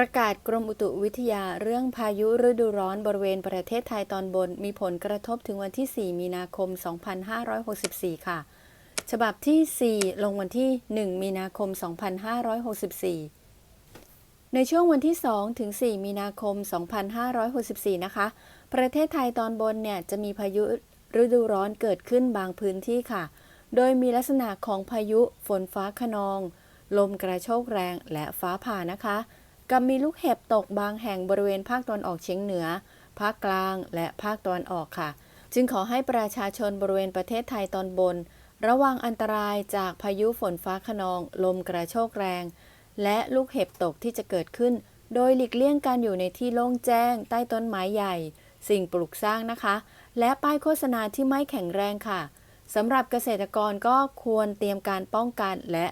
ประกาศกรมอุตุวิทยาเรื่องพายุฤดูร้อนบริเวณประเทศไทยตอนบน มีผลกระทบถึงวันที่ 4 มีนาคม 2564 ค่ะ ฉบับที่ 4 ลงวันที่ 1 มีนาคม 2564 ในช่วงวันที่ 2 ถึง 4 มีนาคม 2564 นะคะ ประเทศไทยตอนบนเนี่ยจะมีพายุฤดูร้อนเกิดขึ้นบางพื้นที่ค่ะ โดยมีลักษณะของพายุฝนฟ้าขนอง ลมกระโชกแรงและฟ้าผ่านะคะ กับมีลูกเห็บตกบางแห่งบริเวณภาคตะวันออกเฉียงเหนือ ภาคกลางและภาคตะวันออกค่ะ จึงขอให้ประชาชนบริเวณประเทศไทยตอนบน ระวังอันตรายจากพายุฝนฟ้าขนอง ลมกระโชกแรง และลูกเห็บตกที่จะเกิดขึ้น โดยหลีกเลี่ยงการอยู่ในที่โล่งแจ้ง ใต้ต้นไม้ใหญ่ สิ่งปลูกสร้างนะคะ และป้ายโฆษณาที่ไม่แข็งแรงค่ะสำหรับเกษตรกรก็ควรเตรียมการป้องกันและ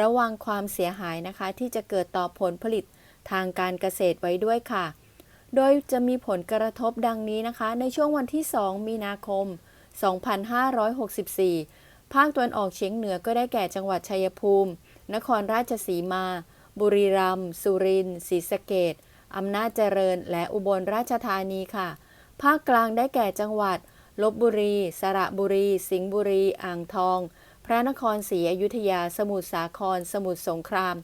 ระวังความเสียหายนะคะ ที่จะเกิดต่อผลผลิต ทางการเกษตรไว้ด้วยค่ะ โดยจะมีผลกระทบดังนี้นะคะ ในช่วงวันที่ 2 มีนาคม 2564 ภาคตะวันออกเฉียงเหนือก็ได้แก่จังหวัดชัยภูมิ นครราชสีมา บุรีรัมย์ สุรินทร์ ศรีสะเกดอำนาจเจริญ และอุบลราชธานีค่ะ ภาคกลางได้แก่จังหวัด ลบบุรี สระบุรี สิงห์บุรี อ่างทอง พระนครศรีอยุธยา สมุทรสาคร สมุทรสงคราม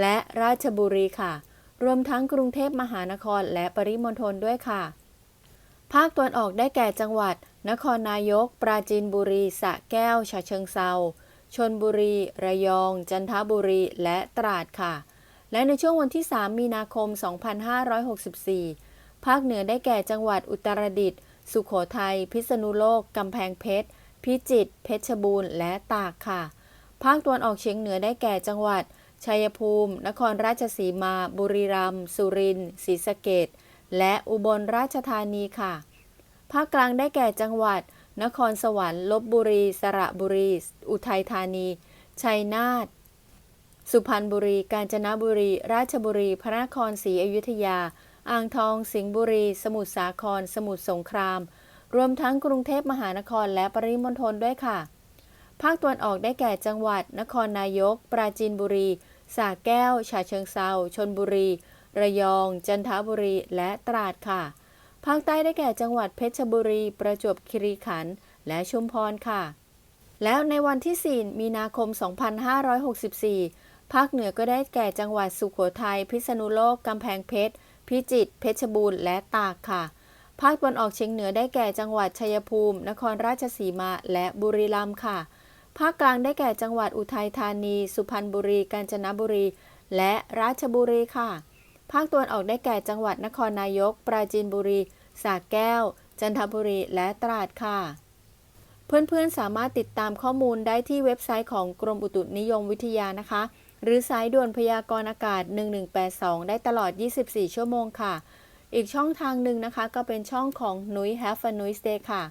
และราชบุรีค่ะ รวมทั้งกรุงเทพมหานครและปริมณฑลด้วยค่ะ ภาคตะวันออกได้แก่จังหวัด นครนายก ปราจีนบุรีสระแก้วฉะเชิงเซาชนบุรี ระยอง จันทบุรี และตราดค่ะ และในช่วงวันที่ 3 มีนาคม 2564 ภาคเหนือได้แก่จังหวัดอุตรดิตถ์ สุขโขทัย พิษณุโลก กำแพงเพชร พิจิตร เพชรบูรณ์ และตากค่ะ ภาคตะวันออกเฉียงเหนือได้แก่จังหวัด ชัยภูมิ นครราชสีมา บุรีรัมย์ สุรินทร์ ศรีสะเกดและอุบลราชธานีค่ะ ภาคกลางได้แก่จังหวัด นครสวรรค์ ลบบุรี สระบุรี อุทัยธานี ชัยนาท สุพรรณบุรี กาญจนบุรี ราชบุรี พระนครศรีอยุธยา อ่างทอง สิงห์บุรี สมุทรสาคร สมุทรสงคราม รวมทั้งกรุงเทพมหานครและปริมณฑลด้วยค่ะ ภาคตะวันออกได้แก่จังหวัด นครนายก ปราจีนบุรี สระแก้ว ฉะเชิงเซาชนบุรี ระยอง จันทบุรี และตราดค่ะ ภาคใต้ได้แก่จังหวัดเพชรบุรี ประจวบคีรีขันธ์ และชุมพรค่ะ แล้วในวันที่ 4 มีนาคม 2564 ภาคเหนือก็ได้แก่จังหวัดสุขโขทัย พิษณุโลก กำแพงเพชร พิจิตร เพชรบูรณ์ และตากค่ะ ภาคตะวันออกเฉียงเหนือได้แก่จังหวัดชัยภูมิ นครราชสีมา และบุรีรัมย์ค่ะ ภาคกลางได้แก่จังหวัดอุทัยธานี สุพรรณบุรี กาญจนบุรี และราชบุรีค่ะ ภาคตะวันออกได้แก่จังหวัดนครนายก ปราจีนบุรี สระแก้ว จันทบุรี และตราดค่ะ เพื่อนๆสามารถติดตามข้อมูลได้ที่เว็บไซต์ของกรมอุตุนิยมวิทยานะคะ หรือสายด่วนพยากรณ์อากาศ 1182 ได้ตลอด 24 ชั่วโมงค่ะ อีกช่องทางหนึ่งนะคะ ก็เป็นช่องของนุ้ย Have a Nice Day ค่ะ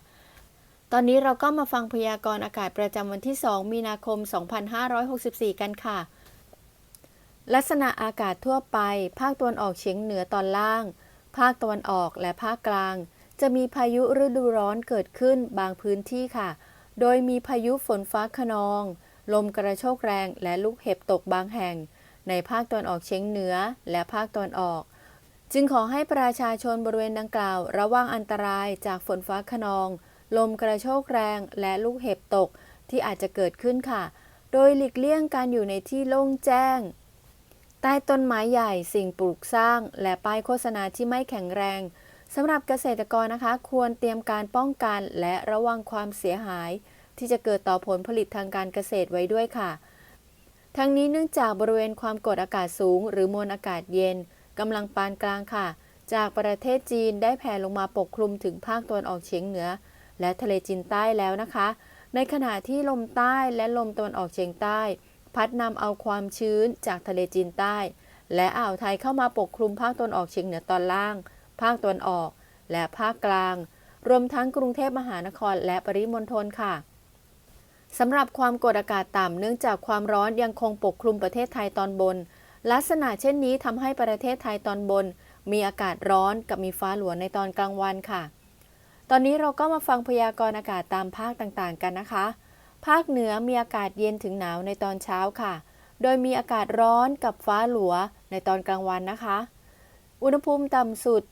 ตอนนี้เราก็มาฟังพยากรณ์อากาศประจำวันที่ 2 มีนาคม 2564 กันค่ะ ลักษณะอากาศทั่วไป ภาคตะวันออกเฉียงเหนือตอนล่าง ภาคตะวันออกและภาคกลาง จะมีพายุฤดูร้อนเกิดขึ้นบางพื้นที่ค่ะ โดยมีพายุฝนฟ้าขนอง ลมกระโชกแรงและลูกเห็บตกบางแห่ง ในภาคตะวันออกเฉียงเหนือและภาคตะวันออก จึงขอให้ประชาชนบริเวณดังกล่าว ระวังอันตรายจากฝนฟ้าขนอง ลมกระโชกแรงและลูกเห็บตกที่อาจจะเกิดขึ้นค่ะ โดยหลีกเลี่ยงการอยู่ในที่โล่งแจ้ง ใต้ต้นไม้ใหญ่สิ่งปลูกสร้าง และป้ายโฆษณาที่ไม่แข็งแรงสำหรับเกษตรกรนะคะ ควรเตรียมการป้องกันและระวังความเสียหาย ที่จะเกิดต่อผลผลิตทางการเกษตรไว้ด้วยค่ะ ทั้งนี้เนื่องจากบริเวณความกดอากาศสูง หรือมวลอากาศเย็นกำลังปานกลางค่ะ จากประเทศจีนได้แผ่ลงมาปกคลุมถึงภาคตะวันออกเฉียงเหนือ และทะเลจีนใต้แล้วนะคะ ในขณะที่ลมใต้และลมตะวันออกเฉียงใต้ พัดนำเอาความชื้นจากทะเลจีนใต้ และอ่าวไทยเข้ามาปกคลุมภาคตะวันออกเฉียงเหนือตอนล่าง ภาคตะวันออก และภาคกลาง รวมทั้งกรุงเทพมหานครและปริมณฑลค่ะสำหรับความกดอากาศต่ำเนื่องจากความร้อนยังคงปกคลุมประเทศไทยตอนบน ลักษณะเช่นนี้ทำให้ประเทศไทยตอนบน มีอากาศร้อนกับมีฟ้าหลวในตอนกลางวันค่ะ ตอนนี้เราก็มาฟังพยากรณ์อากาศตามภาคต่างๆกันนะคะ ภาคเหนือมีอากาศเย็นถึงหนาวในตอนเช้าค่ะ โดยมีอากาศร้อนกับฟ้าหลัวในตอนกลางวันนะคะ อุณหภูมิต่ำสุด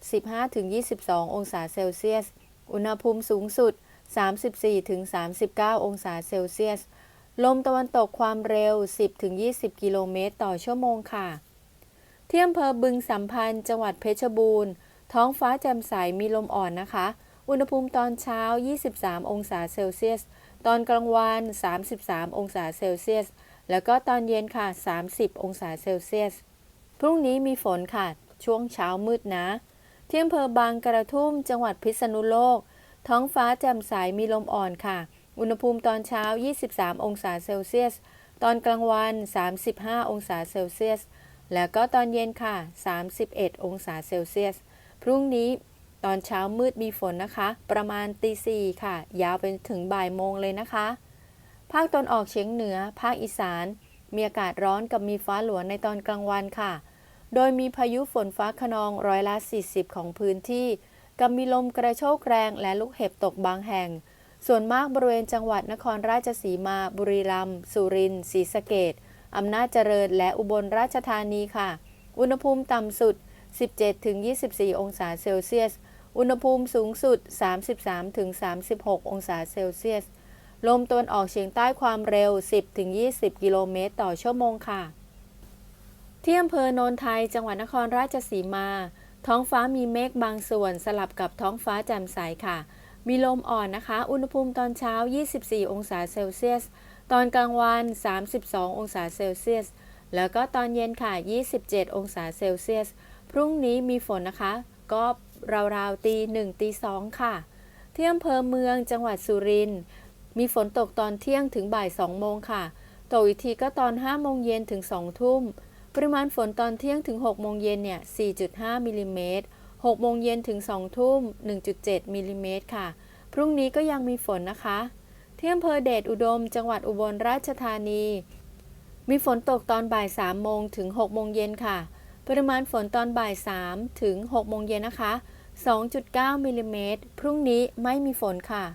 15-22 องศาเซลเซียส อุณหภูมิสูงสุด 34-39 องศาเซลเซียส ลมตะวันตกความเร็ว 10-20 กิโลเมตรต่อชั่วโมงค่ะ ที่อำเภอบึงสัมพันธ์ จังหวัดเพชรบูรณ์ ท้องฟ้าแจ่มใสมีลมอ่อนนะคะ อุณหภูมิตอนเช้า 23 องศาเซลเซียส ตอนกลางวัน 33 องศาเซลเซียส แล้วก็ตอนเย็นค่ะ 30 องศาเซลเซียส พรุ่งนี้มีฝนค่ะ ช่วงเช้ามืดนะ ที่อำเภอบางกระทุ่ม จังหวัดพิษณุโลก ท้องฟ้าแจ่มใสมีลมอ่อนค่ะ อุณหภูมิตอนเช้า 23 องศาเซลเซียส ตอนกลางวัน 35 องศาเซลเซียส แล้วก็ตอนเย็นค่ะ 31 องศาเซลเซียส พรุ่งนี้ ตอนเช้ามืดมีฝนนะคะ ประมาณตีสี่ค่ะ ยาวไปถึงบ่ายโมงเลยนะคะ ภาคตอนออกเฉียงเหนือ ภาคอีสาน มีอากาศร้อนกับมีฟ้าหลวงในตอนกลางวันค่ะ โดยมีพายุฝนฟ้าขนองร้อยละ 40 ของพื้นที่กับมีลมกระโชกแรงและลูกเห็บตกบางแห่ง ส่วนมากบริเวณจังหวัดนครราชสีมา บุรีรัมย์ สุรินทร์ ศรีสะเกษอำนาจเจริญ และอุบลราชธานีค่ะ อุณหภูมิต่ำสุด 17-24 องศาเซลเซียส อุณหภูมิสูงสุด 33-36 องศาเซลเซียส ลมตะวันออกเฉียงใต้ความเร็ว 10-20 กิโลเมตรต่อชั่วโมงค่ะ ที่อำเภอโนนไทย จังหวัดนครราชสีมา ท้องฟ้ามีเมฆบางส่วนสลับกับท้องฟ้าแจ่มใสค่ะ มีลมอ่อนนะคะ อุณหภูมิตอนเช้า 24 องศาเซลเซียส ตอนกลางวัน 32 องศาเซลเซียส แล้วก็ตอนเย็นค่ะ 27 องศาเซลเซียส พรุ่งนี้มีฝนนะคะ ก็ ราวๆตีหนึ่งตีสองค่ะ ที่อำเภอเมืองจังหวัดสุรินทร์มีฝนตกตอนเที่ยงถึงบ่าย2โมงค่ะ ตกอีกทีก็ตอน5โมงเย็นถึง2ทุ่ม ปริมาณฝนตอนเที่ยงถึง6โมงเย็นเนี่ย 4.5มิลลิเมตร6โมงเย็นถึง2ทุ่ม 1.7มิลลิเมตรค่ะ พรุ่งนี้ก็ยังมีฝนนะคะ ที่อำเภอเดชอุดม จังหวัดอุบลราชธานี มีฝนตกตอนบ่าย3โมงถึง6โมงเย็นค่ะ ปริมาณฝนตอนบ่าย3ถึง6โมงเย็นนะคะ 2.9มิลลิเมตรพรุ่งนี้ไม่มีฝนค่ะ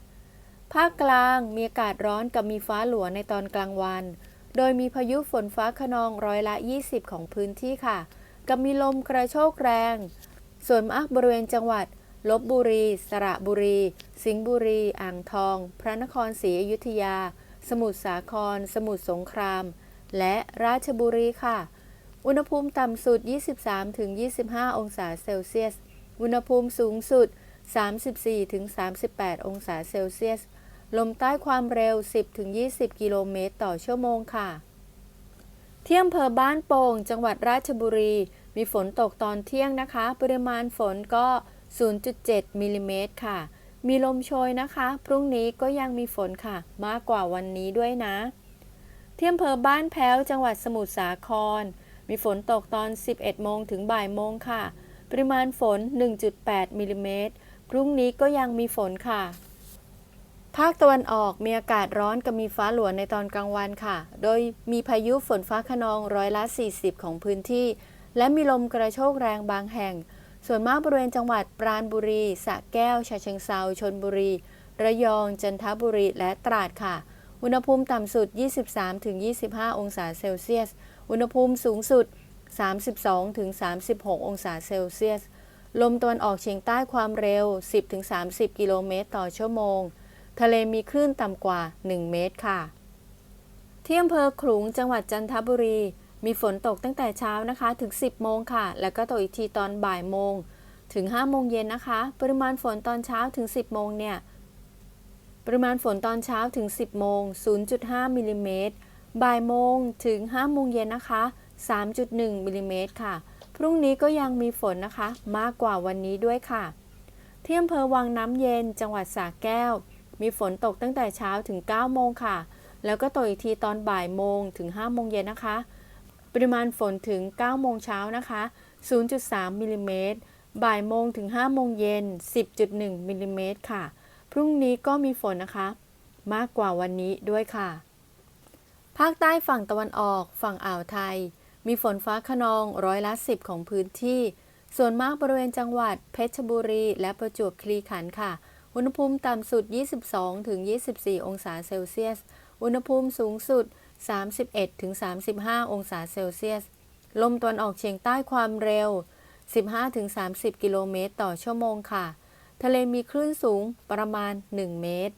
ภาคกลางมีอากาศร้อนกับมีฟ้าหลวในตอนกลางวัน โดยมีพายุฝนฟ้าขนองร้อยละ 20 ของพื้นที่ค่ะ กับมีลมกระโชกแรง ส่วนมากบริเวณจังหวัดลบบุรี สระบุรี สิงห์บุรี อ่างทอง พระนครศรีอยุธยา สมุทรสาคร สมุทรสงคราม และราชบุรีค่ะ อุณหภูมิต่ำสุด 23-25 องศาเซลเซียส อุณหภูมิสูงสุด 34-38 องศาเซลเซียส ลมใต้ความเร็ว 10-20 กิโลเมตรต่อชั่วโมงค่ะที่อำเภอบ้านโป่ง จังหวัดราชบุรี มีฝนตกตอนเที่ยงนะคะ ปริมาณฝนก็ 0.7 มิลลิเมตรค่ะ มีลมโชยนะคะ พรุ่งนี้ก็ยังมีฝนค่ะ มากกว่าวันนี้ด้วยนะที่อำเภอบ้านแพ้ว จังหวัดสมุทรสาคร มีฝนตกตอน 11 โมงถึงบ่ายโมงค่ะ ปริมาณฝน 1.8 มิลลิเมตร พรุ่งนี้ก็ยังมีฝนค่ะ ภาคตะวันออกมีอากาศร้อนกับมีฟ้าหลวในตอนกลางวันค่ะ โดยมีพายุฝนฟ้าขนองร้อยละ 40 ของพื้นที่ และมีลมกระโชกแรงบางแห่ง ส่วนมากบริเวณจังหวัดปราณบุรี สระแก้ว ฉะเชิงเซา ชนบุรี ระยอง จันทบุรี และตราดค่ะ อุณหภูมิต่ำสุด 23-25 องศาเซลเซียส อุณหภูมิสูงสุด 32-36 องศาเซลเซียส ลมตะวันออกเฉียงใต้ความเร็ว 10-30 กิโลเมตรต่อชั่วโมง ทะเลมีคลื่นต่ำกว่า 1 เมตรค่ะ ที่อำเภอขลุงจังหวัดจันทบุรี มีฝนตกตั้งแต่เช้านะคะ ถึง 10 โมงค่ะ แล้วก็ตกอีกทีตอนบ่ายโมง ถึง 5 โมงเย็นนะคะ ปริมาณฝนตอนเช้าถึง 10 โมงเนี่ย ปริมาณฝนตอนเช้าถึง 10 โมง 0.5มิลลิเมตรบ่ายโมงถึง 5 โมงเย็นนะคะ 3.1มิลลิเมตรค่ะ พรุ่งนี้ก็ยังมีฝนนะคะ มากกว่าวันนี้ด้วยค่ะ ที่อำเภอวังน้ำเย็นจังหวัดสระแก้ว มีฝนตกตั้งแต่เช้าถึง 9 โมงค่ะ แล้วก็ตกอีกทีตอนบ่ายโมงถึง 5 โมงเย็นนะคะ ปริมาณฝนถึง 9 โมงเช้านะคะ 0.3มิลลิเมตร บ่ายโมงถึง 5 โมงเย็น 10.1มิลลิเมตรค่ะ พรุ่งนี้ก็มีฝนนะคะ มากกว่าวันนี้ด้วยค่ะ ภาคใต้ฝั่งตะวันออก ฝั่งอ่าวไทย มีฝนฟ้าขนองร้อยละ 10 ของพื้นที่ ส่วนมากบริเวณจังหวัดเพชรบุรี และประจวบคีรีขันธ์ค่ะ อุณหภูมิต่ำสุด 22-24 องศาเซลเซียส อุณหภูมิสูงสุด 31-35 องศาเซลเซียส ลมตะวันออกเฉียงใต้ความเร็ว 15-30 กิโลเมตรต่อชั่วโมงค่ะ ทะเลมีคลื่นสูงประมาณ 1 เมตร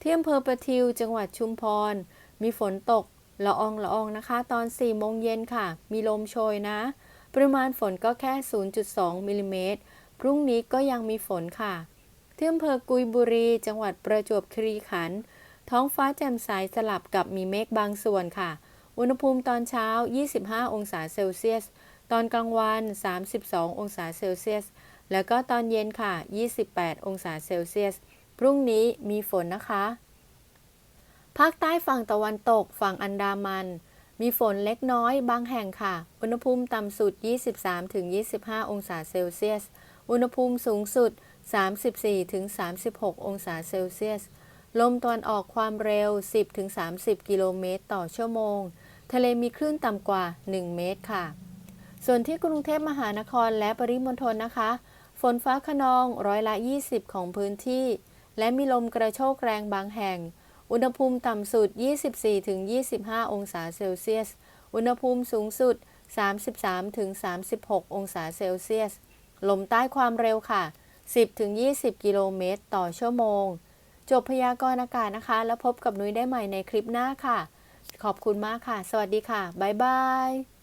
ที่อำเภอประทิวจังหวัดชุมพร มีฝนตก ละอองละอองนะคะ ตอน4โมงเย็นค่ะ มีลมโชยนะ ปริมาณฝนก็แค่ 0.2มิลลิเมตร พรุ่งนี้ก็ยังมีฝนค่ะที่อำเภอกุยบุรี จังหวัดประจวบคีรีขันธ์ท้องฟ้าแจ่มใสสลับกับมีเมฆบางส่วนค่ะ อุณหภูมิตอนเช้า 25 องศาเซลเซียส ตอนกลางวัน 32 องศาเซลเซียส แล้วก็ตอนเย็นค่ะ 28 องศาเซลเซียส พรุ่งนี้มีฝนนะคะ ภาคใต้ฝั่งตะวันตกฝั่งอันดามัน มีฝนเล็กน้อยบางแห่งค่ะ อุณหภูมิต่ำสุด 23-25 องศาเซลเซียส อุณหภูมิสูงสุด 34-36 องศาเซลเซียส ลมตะวันออกความเร็ว 10-30 กิโลเมตรต่อชั่วโมง ทะเลมีคลื่นต่ำกว่า 1 เมตรค่ะ ส่วนที่กรุงเทพมหานครและปริมณฑลนะคะ ฝนฟ้าขนองร้อยละ 20 ของพื้นที่ และมีลมกระโชกแรงบางแห่ง อุณหภูมิต่ำสุด 24-25 องศาเซลเซียส อุณหภูมิสูงสุด 33-36 องศาเซลเซียส ลมใต้ความเร็วค่ะ 10-20 กิโลเมตรต่อชั่วโมง จบพยากรณ์อากาศนะคะ แล้วพบกับนุ้ยได้ใหม่ในคลิปหน้าค่ะ ขอบคุณมากค่ะ สวัสดีค่ะ บ๊ายบาย